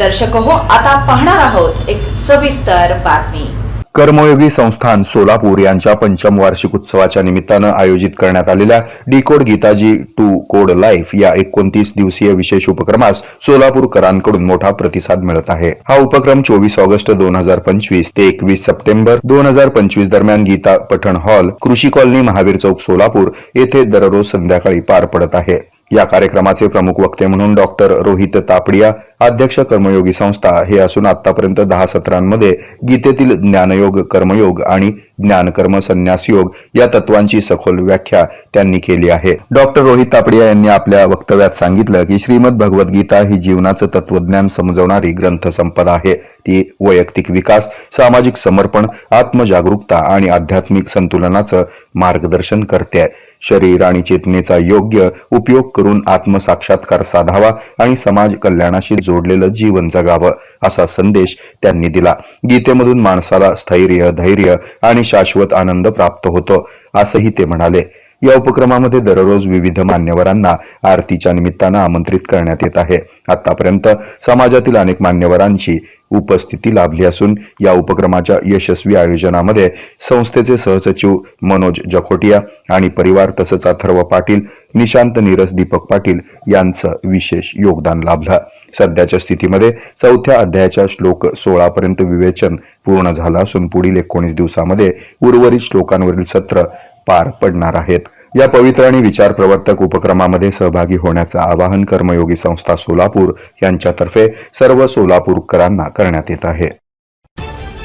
दर्शक हो आता पाहणार आहोत एक सविस्तर बातमी. कर्मयोगी संस्थान सोलापूर यांच्या पंचम वार्षिक उत्सवाच्या निमित्तानं आयोजित करण्यात आलेल्या decode Gita ji to code life या एकोणतीस दिवसीय विशेष उपक्रमास सोलापूरकरांकडून मोठा प्रतिसाद मिळत आहे. हा उपक्रम चोवीस ऑगस्ट दोन हजार पंचवीस ते एकवीस सप्टेंबर दोन हजार पंचवीस दरम्यान गीता पठण हॉल कृषी कॉलनी महावीर चौक सोलापूर येथे दररोज संध्याकाळी पार पडत आहे. या कार्यक्रमाचे प्रमुख वक्ते म्हणून डॉक्टर रोहित तापडिया अध्यक्ष कर्मयोगी संस्था हे असून आतापर्यंत दहा सत्रांमध्ये गीतेतील ज्ञानयोग कर्मयोग आणि ज्ञानकर्म संन्यास योग या तत्वांची सखोल व्याख्या त्यांनी केली आहे. डॉक्टर रोहित तापडिया यांनी आपल्या वक्तव्यात सांगितलं की श्रीमद भगवद्गीता ही जीवनाचं तत्वज्ञान समजवणारी ग्रंथसंपदा आहे. ती वैयक्तिक विकास सामाजिक समर्पण आत्मजागरूकता आणि आध्यात्मिक संतुलनाचं मार्गदर्शन करते. शरीर आणि चेतनेचा योग्य उपयोग करून आत्मसाक्षात्कार साधावा आणि समाज कल्याणाशी जोडलेलं जीवन जगावं असा संदेश त्यांनी दिला. गीतेमधून माणसाला स्थैर्य धैर्य आणि शाश्वत आनंद प्राप्त होतो असंही ते म्हणाले. या उपक्रमामध्ये दररोज विविध मान्यवरांना आरतीच्या निमित्तानं आमंत्रित करण्यात येत आहे. आतापर्यंत समाजातील अनेक मान्यवरांची उपस्थिती लाभली असून या उपक्रमाच्या यशस्वी आयोजनामध्ये संस्थेचे सहसचिव मनोज जखोटिया आणि परिवार तसंच अथर्व पाटील निशांत नीरस दीपक पाटील यांचं विशेष योगदान लाभलं. सध्याच्या स्थितीमध्ये चौथ्या अध्यायाच्या श्लोक सोळा पर्यंत विवेचन पूर्ण झालं असून पुढील एकोणीस दिवसामध्ये उर्वरित श्लोकांवरील सत्र पार पडणार आहेत. या पवित्र आणि विचार प्रवर्तक उपक्रमामध्ये सहभागी होण्याचं आवाहन कर्मयोगी संस्था सोलापूर यांच्यातर्फे सर्व सोलापूरकरांना करण्यात येत आहे.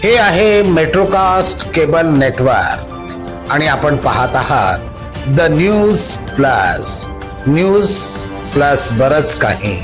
हे आहे मेट्रोकास्ट केबल नेटवर्क आणि आपण पाहत आहात the news plus news plus बरच काही.